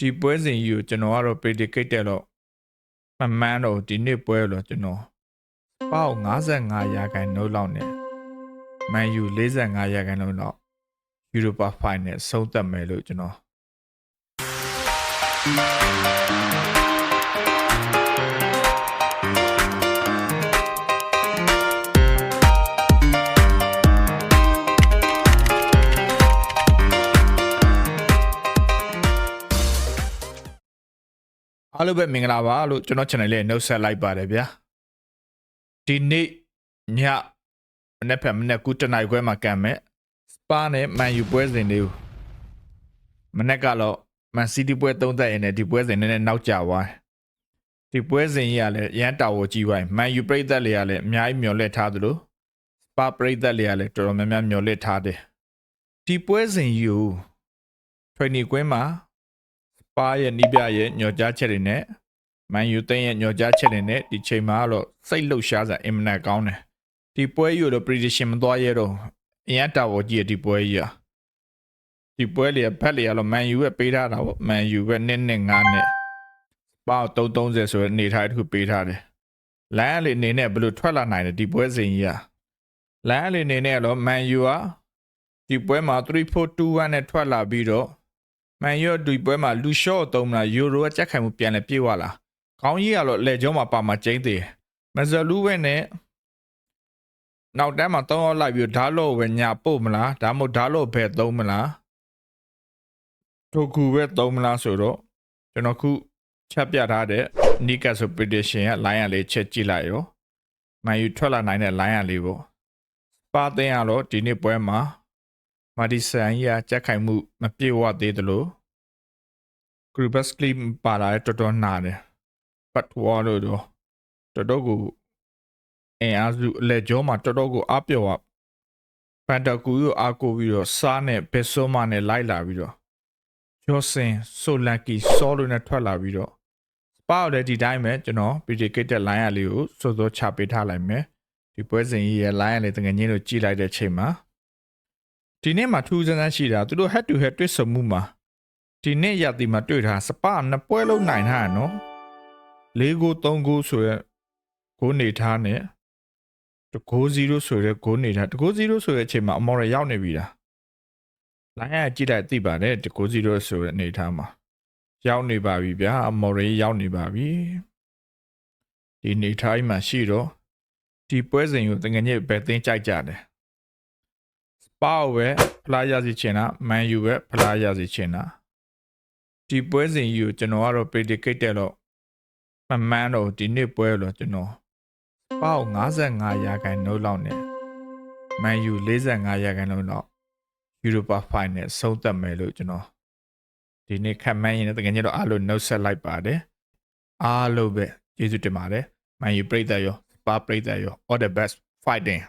ဒီပွဲစဉ်ကြီးကိုကျွန်တော်ကတော့ predicate တက်တော့မမှန်တော့ဒီနေ့ပွဲလို့ကျွန်တော်ပေါ့55ရာခိုင်နှုန်းလောက်နဲ့မန်ယူ45ရာခိုင်နှုန်းလောက် Europa Final ဆုံးသက်မယ်လို့ကျွန်တော် အားလုံးပဲမင်္ဂလာပါလို့ကျွန်တော် channel လေးနှုတ်ဆက်လိုက်ပါတယ်ဗျာဒီနေ့ညမနေ့ဖက်မနေ့ကူတနိုင်ခွဲမှာကံမဲ့စပါနဲ့မန်ယူပွဲစဉ်လေးကိုမနေ့ကတော့မန်စီးတီးပွဲသုံးသက်ရင်းနဲ့ဒီပွဲစဉ်နည်းနည်းနောက်ကျသွားတယ်ဒီပွဲစဉ်ကြီးကလည်းရန်တာဝကြီးပိုင်းမန်ယူပြိသက်လေးကလည်းအများကြီးမျော်လင့်ထားသလိုစပါပြိသက်လေးကလည်းတော်တော်များများမျော်လင့်ထားတယ်ဒီပွဲစဉ်ကြီးကို training ကွင်းမှာ ပါရဲ့နီးပြရဲ့ညော်ကြားချက်တွေနဲ့မန်ယူသိန်းရဲ့ညော်ကြားချက်တွေနဲ့ဒီချိန်မှာတော့စိတ်လှုပ်ရှားစရာအင်မတန်ကောင်းတယ်ဒီပွဲယူတော့ prediction မသွားရတော့အရင်တာဝကြီးရဲ့ဒီပွဲကြီးอ่ะဒီပွဲလေးကဘက်လေးကတော့မန်ယူရဲ့ပေးထားတာပေါ့မန်ယူရဲ့နှစ်နှစ်ငါးနှစ်ပေါ330ဆိုတဲ့အနေထားတစ်ခုပေးထားတယ်လမ်းလေးအနေနဲ့ဘယ်လိုထွက်လာနိုင်လဲဒီပွဲစဉ်ကြီးอ่ะလမ်းလေးအနေနဲ့ကတော့မန်ယူอ่ะဒီပွဲမှာ3421နဲ့ထွက်လာပြီးတော့ မန်ယူဒီပွဲမှာလူရှော့သုံးမလားယူရိုကကြက်ခိုင်မှုပြန်လဲပြေးသွားလားခေါင်းကြီးကတော့လက်ကျောမှာပါမှာကျင်းသေးမဇလူးပဲနဲ့နောက်တန်းမှာသုံးအောင်လိုက်ပြီးဓာတ်လို့ပဲညာပို့မလားဒါမှမဟုတ်ဓာတ်လို့ပဲသုံးမလားထိုကူပဲသုံးမလားဆိုတော့ကျွန်တော်ခုချက်ပြထားတဲ့ Nika so prediction ရဲ့ line ရလေးချက်ကြည့်လိုက်ရောမန်ယူထွက်လာနိုင်တဲ့ line ရလေးပေါ့စပါတင်ကတော့ဒီနေ့ပွဲမှာ မာဒီဆန်ကြီးကကြက်ခိုင်မှုမပြေဝသေးသလိုဂရူဘတ်စကလီပါလာတဲ့တော်တော်နာတယ်ပတ်ဝါလို့တော့တော်တော်ကိုအင်အားစုအလက်ကျောမှာတော်တော်ကိုအပြော့อ่ะပန်တကူကိုအားကိုပြီးတော့စားနဲ့ဘက်ဆိုမာနဲ့လိုက်လာပြီးတော့ဂျော့ဆင်ဆိုလန်ကီဆောလိုနဲ့ထွက်လာပြီးတော့စပါလည်းဒီတိုင်းပဲကျွန်တော် predicated line ရလေးကိုစိုးစိုးချပေးထားလိုက်မယ်ဒီပွဲစဉ်ကြီးရဲ့ line ရလေးတကယ်ချင်းလို့ကြည့်လိုက်တဲ့ချိန်မှာ ဒီနေ့မှာထူးဆန်းဆန်းရှိတာသူတို့ head to head တွေ့ဆုံမှုမှာဒီနေ့ရသည်မှာတွေ့ထားစပနှစ်ပွဲလုံးနိုင်ထားရနော်၄ဂိုး၃ဂိုးဆိုရက်ဂိုးနေထားနဲ့တကိုး0ဆိုရက်ဂိုးနေထားတကိုး0ဆိုရက်အချိန်မှာအမော်ရရောက်နေပြီလားလိုင်းရကြည့်လိုက်သိပါတယ်တကိုး0ဆိုရက်နေထားမှာရောက်နေပါပြီဗျာအမော်ရရောက်နေပါပြီဒီနေထားကြီးမှာရှိတော့ဒီပွဲစဉ်ကိုတကယ်ကြီးပဲသိမ်းကြိုက်ကြတယ် ပေါ့ပဲဖလားရစီချင်တာမန်ယူပဲဖလားရစီချင်တာဒီပွဲစဉ်ကြီးကိုကျွန်တော်ကတော့ predicate တက်တော့မမှန်တော့ဒီနေ့ပွဲလို့ကျွန်တော်ပေါ့55ရာခိုင်နှုန်းလောက်နဲ့မန်ယူ45ရာခိုင်နှုန်းလောက် Europa Final ဆုံးသက်မယ်လို့ကျွန်တော်ဒီနေ့ခက်မှန်းရင်တကယ်ကြီးတော့အားလုံးနှုတ်ဆက်လိုက်ပါတယ်အားလုံးပဲကျေးဇူးတင်ပါတယ်မန်ယူပရိသတ်ရောစပါပရိသတ်ရော all the best fighting